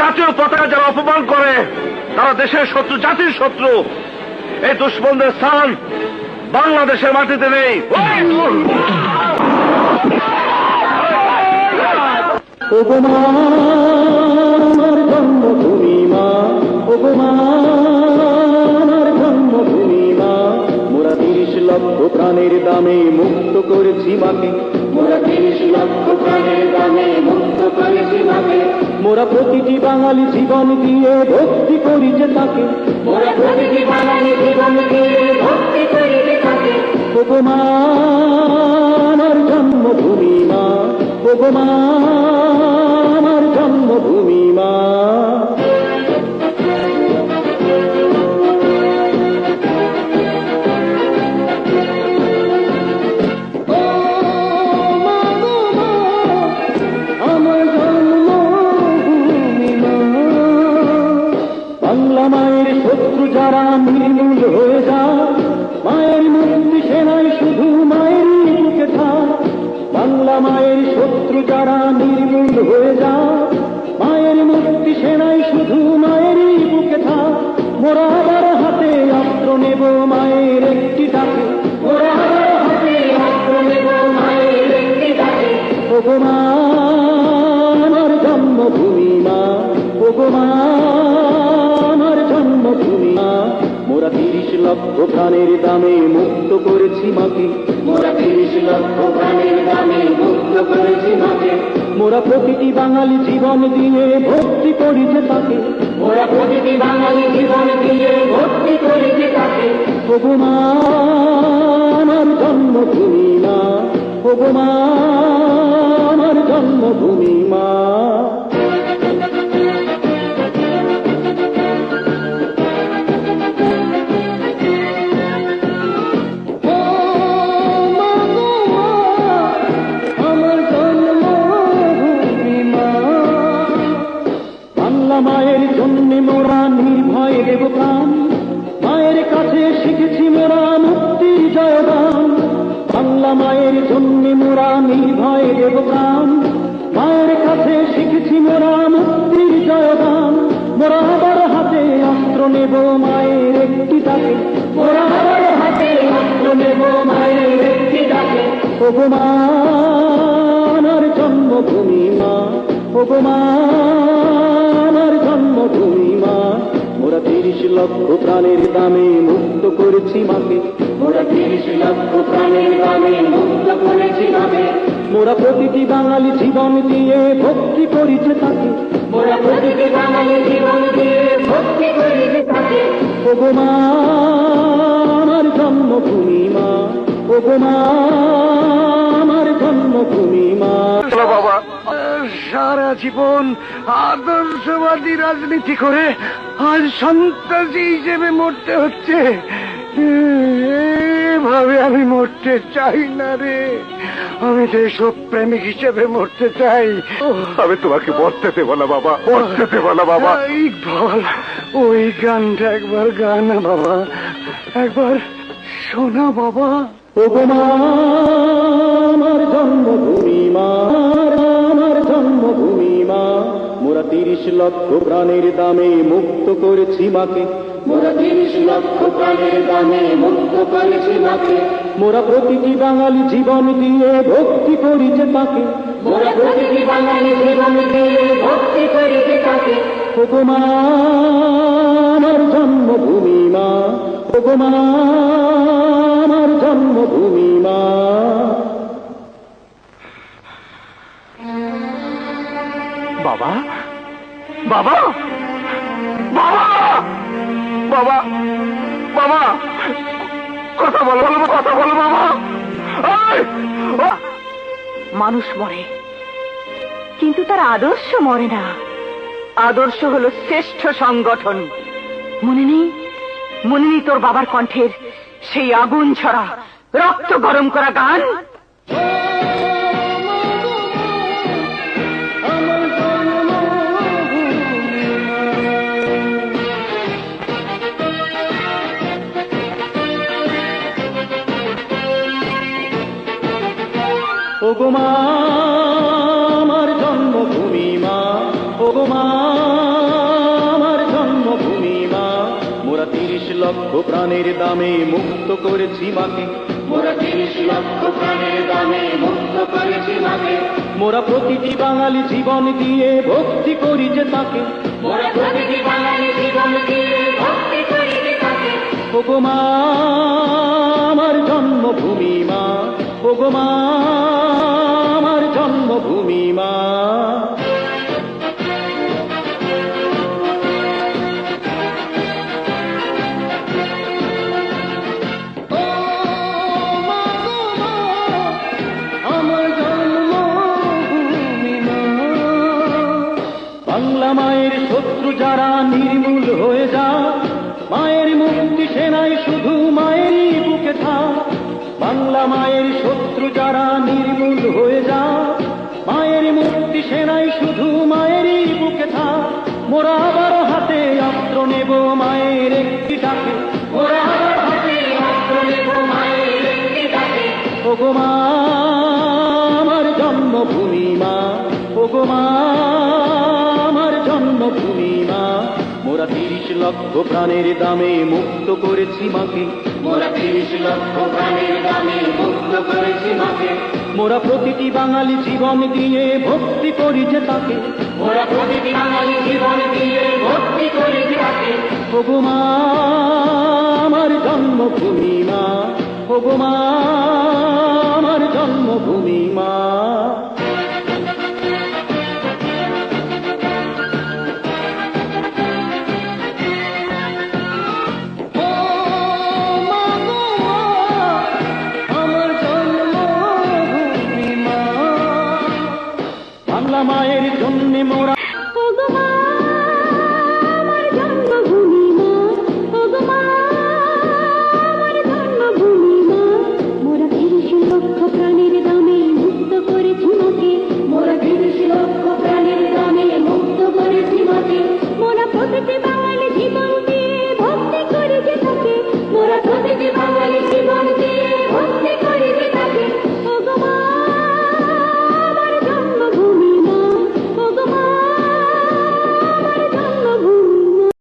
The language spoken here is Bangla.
জাতীয় পতাকা যারা অপমান করে, তারা দেশের শত্রু, জাতির শত্রু। এই দুশ্মনদের স্থান বাংলাদেশের মাটিতে নেই। প্রাণের দামে মুক্ত করেছি মাকে মোরা তিরিশ লক্ষ মুক্ত মাকে মোরা প্রতিটি বাঙালি জীবন দিয়ে ভক্তি করি যে তাকে। মোরা প্রতিটি বাঙালি জীবন দিয়ে ভক্তি করি যে তাকে। জন্মভূমি মা। ওগমার জন্মভূমি মা। যারা নির্মূল হয়ে যায় মায়ের শুধু মায়ের বুকে থাক। বাংলা মায়ের শত্রু নির্মূল হয়ে যায় মায়ের মুক্তি শুধু বুকে আবার হাতে অস্ত্র নেব মায়ের একটি ডাকে মোরা হাতে অস্ত্র নেব মায়ের একটি ডাকে ভগবানের জন্মভূমি মা ভগবানের মোরা তিরিশ লক্ষ প্রাণের দামে মুক্ত করেছি মাকে। মোরা তিরিশ লক্ষ প্রাণের দামে মুক্ত করেছি মাকে। মোরা প্রতিটি বাঙালি জীবন দিয়ে ভক্তি করিতে তাকে। মোরা প্রতিটি বাঙালি জীবন দিয়ে ভক্তি করিতে তাকে। ভগবানের জন্মভূমি মা। ভগবানের জন্মভূমি মা। মায়ের জন্য মোরা নির্ভয় দেব প্রাণ মায়ের কাছে শিখেছি মোরা মুক্তির জয়গান। মোরা হাতে অস্ত্র নেব মায়ের একটি ডাকে মোরা হাতে অস্ত্র নেব মায়ের একটি ডাকে ভগবানের জন্মভূমি মা ভগবানের তিরিশ লক্ষ প্রাণের দামে মুক্ত করেছি মাকে। মোরা তিরিশ লক্ষ প্রাণের দামে মুক্ত করেছি মাকে। মোরা প্রতিটি বাঙালি জীবন দিয়ে ভক্তি করেছে তাকে। মোরা প্রতিটি বাঙালি জীবন দিয়ে ভক্তি করিছে তাকে। ভগবানের জন্মভূমি মা। ভগবানের জন্মভূমি মা। সারা জীবন আদর্শবাদী রাজনীতি করে আজ সন্ত্রাসী হিসেবে মরতে হচ্ছে। এভাবে আমি মরতে চাই না রে। আমি দেশপ্রেমিক প্রেমিক হিসেবে মরতে চাই। আমি তোমাকে মরতে দেবো না বাবা মরতে দেবো না বাবা। বল ওই গানটা একবার গান না বাবা। একবার শোনা বাবা। ভগবানের জন্মভূমি মা আমার জন্মভূমি মা। মোরা তিরিশ লক্ষ প্রাণের দামে মুক্ত করেছি মাকে। মোরা তিরিশ লক্ষ প্রাণের দামে মুক্ত করেছি মাকে। মোরা প্রতিটি বাঙালি জীবন দিয়ে ভক্তি করিছে তাকে। মোরা প্রতিটি বাঙালি জীবন দিয়ে ভক্তি করিছে তাকে। ভগবানের জন্মভূমি মা। ভগবানের জন্মভূমি মা। বাবা? বাবা? বাবা? বাবা? বাবা? কথা বলো বলো, কথা বলো, বাবা! মানুষ মরে, কিন্তু তার আদর্শ মরে না। আদর্শ হলো শ্রেষ্ঠ সংগঠন। মনে নেই? মনে নেই তোর বাবার কণ্ঠের সেই আগুন ছড়া, রক্ত গরম করা গান? মা আমার জন্মভূমি মা ওগো মা আমার জন্মভূমি মা। মোরা তিরিশ লক্ষ প্রাণের দামে মুক্ত করেছি মাকে। মোরা তিরিশ লক্ষ প্রাণের দামে মুক্ত করেছি মাকে। মোরা প্রতিটি বাঙালি জীবন দিয়ে ভক্তি করি যে তাকে। মোরা প্রতিটি বাঙালি জীবন দিয়ে ভক্তি করি যে তাকে। ওগো মা আমার জন্মভূমি মা ওগো মা মায়ের শত্রু যারা নির্মূল হয়ে যা, মায়ের মুক্তি সেনায় শুধু মায়েরই বুকে থাক বাংলা মায়ের শত্রু যারা নির্মূল হয়ে যা, মায়ের মুক্তি সেনায় শুধু মায়েরই বুকে থাক মোরা আবার হাতে অস্ত্র নেব মায়ের একটি ডাকে। মোরা মা, আমার জন্মভূমি মা, ওগো মা। তিরিশ লক্ষ প্রাণের দামে মুক্ত করেছি মাকে। মোরা তিরিশ লক্ষ প্রাণের দামে মুক্ত করেছি মাকে। মোরা প্রতিটি বাঙালি জীবন দিয়ে ভক্তি করি যে তাকে। মোরা প্রতিটি বাঙালি জীবন দিয়ে ভক্তি করি যে তাকে। ওগো মা আমার জন্মভূমি মা। ওগো মা আমার জন্মভূমি মা।